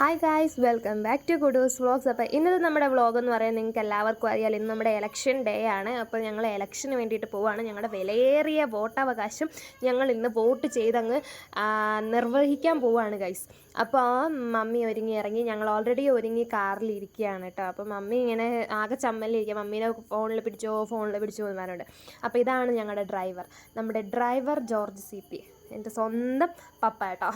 Hi guys welcome back to Kudus vlogs അപ്പോൾ ഇന്നത്തെ നമ്മുടെ വ്ളോഗ് എന്ന് പറയുന്നത് നിങ്ങൾക്ക് എല്ലാവർക്കും അറിയാം ഇന്ന് നമ്മുടെ ഇലക്ഷൻ ഡേ ആണ്. അപ്പോൾ ഞങ്ങൾ ഇലക്ഷന് വേണ്ടിയിട്ട് പോവുകയാണ് ഞങ്ങളുടെ വിലയേറിയ വോട്ടവകാശം ഞങ്ങൾ ഇന്ന് വോട്ട് ചെയ്തങ്ങ് നിർവഹിക്കാൻ പോവുകയാണ് ഗൈസ് അപ്പോൾ മമ്മി ഒരുങ്ങി ഇറങ്ങി ഞങ്ങൾ ഓൾറെഡി ഒരുങ്ങി കാറിൽ ഇരിക്കുകയാണ് കേട്ടോ അപ്പോൾ മമ്മി ഇങ്ങനെ ആകെ ചമ്മലിരിക്കുക മമ്മീനെ ഫോണിൽ പിടിച്ചോ ഫോണിൽ പിടിച്ചോ എന്ന് പറഞ്ഞിട്ടുണ്ട് അപ്പോൾ ഇതാണ് ഞങ്ങളുടെ ഡ്രൈവർ നമ്മുടെ ഡ്രൈവർ ജോർജ് സി പി. എന്റെ സ്വന്തം പപ്പ കേട്ടോ.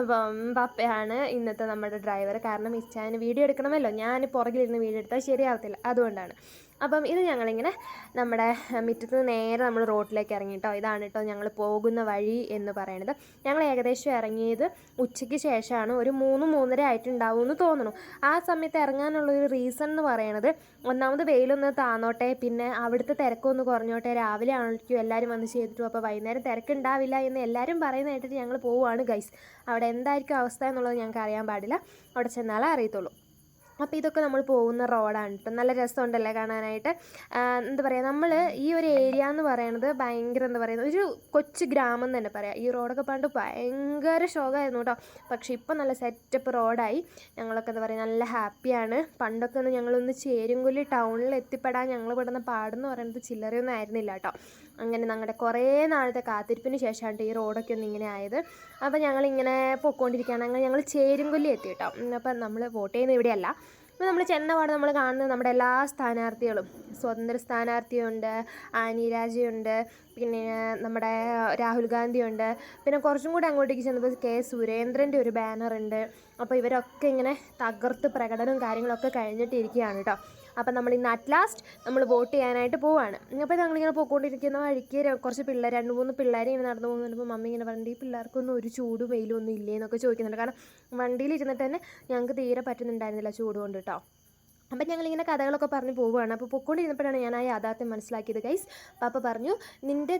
അപ്പം പപ്പയാണ് ഇന്നത്തെ നമ്മുടെ ഡ്രൈവർ കാരണം ഇച്ചാന് വീഡിയോ എടുക്കണമല്ലോ. ഞാൻ പുറകിലിരുന്ന് വീഡിയോ എടുത്താൽ ശരിയാവത്തില്ല. അതുകൊണ്ടാണ്. അപ്പം ഇത് ഞങ്ങളിങ്ങനെ നമ്മുടെ മുറ്റത്ത് നിന്ന് നേരെ നമ്മൾ റോഡിലേക്ക് ഇറങ്ങി കേട്ടോ ഇതാണ് കേട്ടോ ഞങ്ങൾ പോകുന്ന വഴി എന്ന് പറയണത്. ഞങ്ങൾ ഏകദേശം ഇറങ്ങിയത് ഉച്ചയ്ക്ക് ശേഷമാണ്. ഒരു മൂന്ന് മൂന്നര ആയിട്ടുണ്ടാവും എന്ന് തോന്നുന്നു. ആ സമയത്ത് ഇറങ്ങാനുള്ള ഒരു റീസൺ എന്ന് പറയണത് ഒന്നാമത് വെയിലൊന്ന് താന്നോട്ടെ പിന്നെ അവിടുത്തെ തിരക്കൊന്ന് കുറഞ്ഞോട്ടെ. രാവിലെ ആണെങ്കിലും എല്ലാവരും വന്ന് ചെയ്തിട്ടു. അപ്പോൾ വൈകുന്നേരം തിരക്കുണ്ടാവില്ല എന്ന് എല്ലാവരും പറയുന്ന കേട്ടിട്ട് ഞങ്ങൾ പോവുകയാണ് ഗൈസ് അവിടെ എന്തായിരിക്കും അവസ്ഥ എന്നുള്ളത് ഞങ്ങൾക്ക് അറിയാൻ പാടില്ല. അവിടെ ചെന്നാലേ അറിയത്തുള്ളൂ. അപ്പോൾ ഇതൊക്കെ നമ്മൾ പോകുന്ന റോഡാണ് കേട്ടോ നല്ല രസമുണ്ടല്ലേ കാണാനായിട്ട്. എന്താ പറയുക നമ്മൾ ഈ ഒരു ഏരിയ എന്ന് പറയുന്നത് ഭയങ്കര എന്താ പറയുക ഒരു കൊച്ചു ഗ്രാമം തന്നെ പറയാം. ഈ റോഡൊക്കെ പണ്ട് ഭയങ്കര ശോകമായിരുന്നു കേട്ടോ പക്ഷേ ഇപ്പം നല്ല സെറ്റപ്പ് റോഡായി. ഞങ്ങളൊക്കെ എന്താ പറയുക നല്ല ഹാപ്പിയാണ് പണ്ടൊക്കെ ഒന്ന് ഞങ്ങളൊന്ന് ചേരുംകൊല്ലി ടൗണിൽ എത്തിപ്പെടാൻ ഞങ്ങൾ പെടുന്ന പാടെന്ന് പറയുന്നത് ചില്ലറയൊന്നും ആയിരുന്നില്ല കേട്ടോ അങ്ങനെ ഞങ്ങളുടെ കുറേ നാളത്തെ കാത്തിരിപ്പിന് ശേഷമാണ് ഈ റോഡൊക്കെ ഒന്ന് ഇങ്ങനെ ആയത്. അപ്പോൾ ഞങ്ങളിങ്ങനെ പൊക്കോണ്ടിരിക്കുകയാണ് അങ്ങനെ ഞങ്ങൾ ചേരുംകൊല്ലി എത്തി കേട്ടോ അപ്പം നമ്മൾ വോട്ട് ചെയ്യുന്ന ഇവിടെയല്ല. അപ്പോൾ നമ്മൾ ചെന്നപാട് നമ്മൾ കാണുന്നത് നമ്മുടെ എല്ലാ സ്ഥാനാർത്ഥികളും. സ്വതന്ത്ര സ്ഥാനാർത്ഥിയുണ്ട് ആനി രാജയുണ്ട് പിന്നെ നമ്മുടെ രാഹുൽ ഗാന്ധിയുണ്ട്. പിന്നെ കുറച്ചും കൂടി അങ്ങോട്ടേക്ക് ചെന്നപ്പോൾ കെ സുരേന്ദ്രന്റെ ഒരു ബാനറുണ്ട്. അപ്പോൾ ഇവരൊക്കെ ഇങ്ങനെ തകർത്ത് പ്രകടനവും കാര്യങ്ങളൊക്കെ കഴിഞ്ഞിട്ടിരിക്കുകയാണ് കേട്ടോ. അപ്പം നമ്മൾ ഇന്ന് അറ്റ് ലാസ്റ്റ് നമ്മൾ വോട്ട് ചെയ്യാനായിട്ട് പോവാണ് അപ്പോൾ ഞങ്ങളിങ്ങനെ പോയിക്കൊണ്ടിരിക്കുന്ന വഴിക്ക് കുറച്ച് പിള്ളേർ രണ്ട് മൂന്ന് പിള്ളേർ ഇങ്ങനെ നടന്നു പോകുന്നപ്പോൾ മമ്മി ഇങ്ങനെ പറഞ്ഞിട്ട് ഈ പിള്ളേർക്കൊന്നും ഒരു ചൂടും വെയിലും ഒന്നും ഇല്ലേ? എന്നൊക്കെ ചോദിക്കുന്നുണ്ട്. കാരണം വണ്ടിയിൽ ഇരുന്നിട്ട് തന്നെ ഞങ്ങൾക്ക് തീരെ പറ്റുന്നുണ്ടായിരുന്നില്ല ചൂട് കൊണ്ട് കേട്ടോ. അപ്പം ഞങ്ങളിങ്ങനെ കഥകളൊക്കെ പറഞ്ഞു പോവുകയാണ്. അപ്പോൾ പൊയ്ക്കൊണ്ടിരുന്നപ്പോഴാണ് ഞാൻ ആ യാഥാർത്ഥ്യം മനസ്സിലാക്കിയത്. ഗൈസ് പാപ്പ പറഞ്ഞു നിന്റെ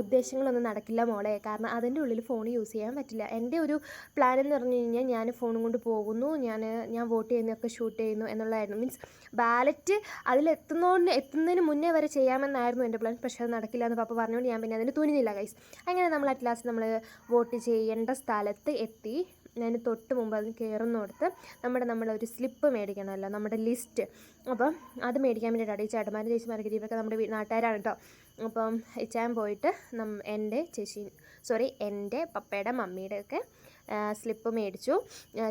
ഉദ്ദേശങ്ങളൊന്നും നടക്കില്ല മോളെ. കാരണം അതിന്റെ ഉള്ളിൽ ഫോൺ യൂസ് ചെയ്യാൻ പറ്റില്ല. എന്റെ ഒരു പ്ലാൻ എന്ന് പറഞ്ഞു കഴിഞ്ഞാൽ ഞാൻ ഫോണും കൊണ്ട് പോകുന്നു. ഞാൻ ഞാൻ വോട്ട് ചെയ്യുന്നതൊക്കെ ഷൂട്ട് ചെയ്യുന്നു എന്നുള്ളതായിരുന്നു. മീൻസ് ബാലറ്റ് അതിലെത്തുന്നതിന് എത്തുന്നതിന് മുന്നേ വരെ ചെയ്യാമെന്നായിരുന്നു എന്റെ പ്ലാൻ പക്ഷേ അത് നടക്കില്ല എന്ന് പാപ്പ പറഞ്ഞുകൊണ്ട് ഞാൻ പിന്നെ അതിന് തുനിഞ്ഞില്ല ഗൈസ് അങ്ങനെ നമ്മൾ അറ്റ് ലാസ്റ്റ് നമ്മൾ വോട്ട് ചെയ്യേണ്ട സ്ഥലത്ത് എത്തി. അതിന് തൊട്ട് മുമ്പ് അതിന് കയറുന്നിടത്ത് നമ്മുടെ നമ്മളൊരു സ്ലിപ്പ് മേടിക്കണമല്ലോ നമ്മുടെ ലിസ്റ്റ് അപ്പം അത് മേടിക്കാൻ വേണ്ടിയിട്ടാണ് ഈ ചേട്ടന്മാരും ചേച്ചിമാരൊക്കെ ഇവരൊക്കെ നമ്മുടെ നാട്ടുകാരാണ് കേട്ടോ അപ്പം ഇച്ചാൻ പോയിട്ട് നം എന്റെ ചേച്ചി സോറി എന്റെ പപ്പയുടെ മമ്മിയുടെ ഒക്കെ സ്ലിപ്പ് മേടിച്ചു.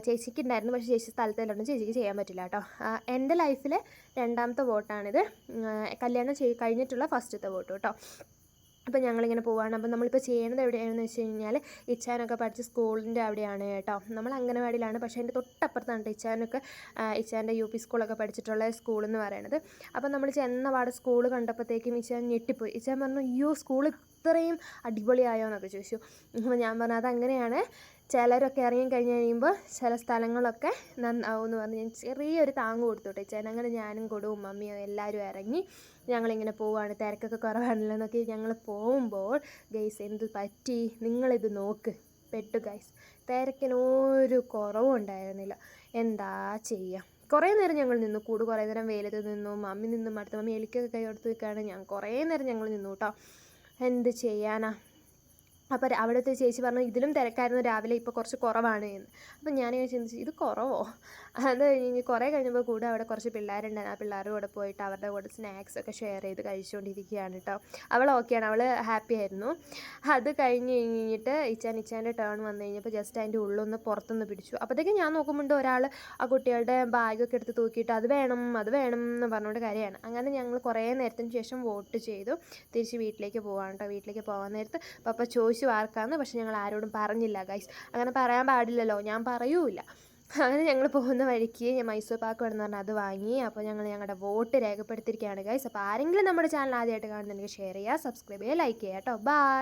ചേച്ചിക്ക് ഉണ്ടായിരുന്നു പക്ഷേ ചേച്ചി സ്ഥലത്തിലുണ്ട് ചേച്ചിക്ക് ചെയ്യാൻ പറ്റില്ല കേട്ടോ എന്റെ ലൈഫിലെ രണ്ടാമത്തെ വോട്ടാണിത്. കല്യാണം ചെയ് കഴിഞ്ഞിട്ടുള്ള ഫസ്റ്റത്തെ വോട്ട് കേട്ടോ അപ്പോൾ ഞങ്ങളിങ്ങനെ പോവാണ്. അപ്പോൾ നമ്മളിപ്പോൾ ചെയ്യണത് എവിടെയാണെന്ന് വെച്ച് കഴിഞ്ഞാൽ ഇച്ചാനൊക്കെ പഠിച്ച സ്കൂളിന്റെ അവിടെയാണ് കേട്ടോ. നമ്മൾ അംഗനവാടിയിലാണ്. പക്ഷേ അതിന്റെ തൊട്ടപ്പുറത്താണ് ഇച്ചാനൊക്കെ ഇച്ചാന്റെ യു പി സ്കൂളൊക്കെ പഠിച്ചിട്ടുള്ള സ്കൂൾ എന്ന് പറയുന്നത് അപ്പോൾ നമ്മൾ ചെന്ന പാടെ സ്കൂൾ കണ്ടപ്പോഴത്തേക്കും ഇച്ചാൻ ഞെട്ടിപ്പോയി. ഇച്ചാൻ പറഞ്ഞു അയ്യോ സ്കൂൾ ഇത്രയും അടിപൊളിയായോ എന്നൊക്കെ ചോദിച്ചു. അപ്പോൾ ഞാൻ പറഞ്ഞു അതങ്ങനെയാണ്. ചിലരൊക്കെ ഇറങ്ങി കഴിഞ്ഞ് കഴിയുമ്പോൾ ചില സ്ഥലങ്ങളൊക്കെ നന്നാവും എന്ന് പറഞ്ഞ് ഞാൻ ചെറിയൊരു താങ്ങ് കൊടുത്തു കേട്ടോ ഇച്ചാൻ അങ്ങനെ ഞാനും കൊടുവും മമ്മിയും എല്ലാവരും ഇറങ്ങി ഞങ്ങളിങ്ങനെ പോവുകയാണ് തിരക്കൊക്കെ കുറവാണല്ലോ എന്നൊക്കെ ഞങ്ങൾ പോകുമ്പോൾ ഗൈസ് എന്ത് പറ്റി? നിങ്ങളിത് നോക്ക്. പെട്ടു ഗൈസ് തിരക്കിന് ഒരു കുറവും ഉണ്ടായിരുന്നില്ല. എന്താ ചെയ്യുക കുറേ നേരം ഞങ്ങൾ നിന്നു. കൂട് കുറേ നേരം വെയിലത്ത് നിന്നു. മമ്മി നിന്നു. മടുത്ത് മമ്മി എലിക്കൊക്കെ കൈ കൊടുത്ത് നിൽക്കുകയാണ്. ഞാൻ കുറേ നേരം ഞങ്ങൾ നിന്നു കേട്ടോ. എന്ത് ചെയ്യാനാ? അപ്പോൾ അവിടുത്തെ ചേച്ചി പറഞ്ഞു ഇതിലും തിരക്കായിരുന്നു രാവിലെ ഇപ്പോൾ കുറച്ച് കുറവാണ്. എന്ന്. അപ്പം ഞാനിങ്ങനെ ചിന്തിച്ചു ഇത് കുറവോ? അത് കഴിഞ്ഞ് കുറേ കഴിഞ്ഞപ്പോൾ കൂടെ അവിടെ കുറച്ച് പിള്ളേരുണ്ടായിരുന്നു. ആ പിള്ളേരുടെ കൂടെ പോയിട്ട് അവരുടെ കൂടെ സ്നാക്സ് ഒക്കെ ഷെയർ ചെയ്ത് കഴിച്ചുകൊണ്ടിരിക്കുകയാണ് കേട്ടോ അവൾ ഓക്കെയാണ് അവൾ ഹാപ്പി ആയിരുന്നു. അത് കഴിഞ്ഞ് കഴിഞ്ഞിട്ട് ഇച്ചാൻ ഇച്ചാന്റെ ടേൺ വന്നു കഴിഞ്ഞപ്പോൾ ജസ്റ്റ് അതിന്റെ ഉള്ളൊന്ന് പുറത്തുനിന്ന് പിടിച്ചു. അപ്പോഴത്തേക്കും ഞാൻ നോക്കുമ്പോൾ ഒരാൾ ആ കുട്ടികളുടെ ബാഗൊക്കെ എടുത്ത് തൂക്കിയിട്ട് അത് വേണം അത് വേണം എന്ന് പറഞ്ഞുകൊണ്ട് കാര്യമാണ് അങ്ങനെ ഞങ്ങൾ കുറേ നേരത്തിന് ശേഷം വോട്ട് ചെയ്തു. തിരിച്ച് വീട്ടിലേക്ക് പോവാണ് കേട്ടോ വീട്ടിലേക്ക് പോകാൻ നേരത്ത്. പപ്പ ചോദിച്ചു ആർക്കാന്ന് പക്ഷെ ഞങ്ങൾ ആരോടും പറഞ്ഞില്ല ഗൈസ് അങ്ങനെ പറയാൻ പാടില്ലല്ലോ. ഞാൻ പറയൂല അങ്ങനെ ഞങ്ങൾ പോകുന്ന വഴിക്ക് മൈസൂർ പാക്ക് വേണമെന്ന് പറഞ്ഞാൽ അത് വാങ്ങി. അപ്പോൾ ഞങ്ങൾ ഞങ്ങളുടെ വോട്ട് രേഖപ്പെടുത്തിയിരിക്കുകയാണ് ഗൈസ് അപ്പോൾ ആരെങ്കിലും നമ്മുടെ ചാനൽ ആദ്യമായിട്ട് കാണുന്നുണ്ടെങ്കിൽ ഷെയർ ചെയ്യുക സബ്സ്ക്രൈബ് ചെയ്യുക ലൈക്ക് ചെയ്യുക കേട്ടോ. ബൈ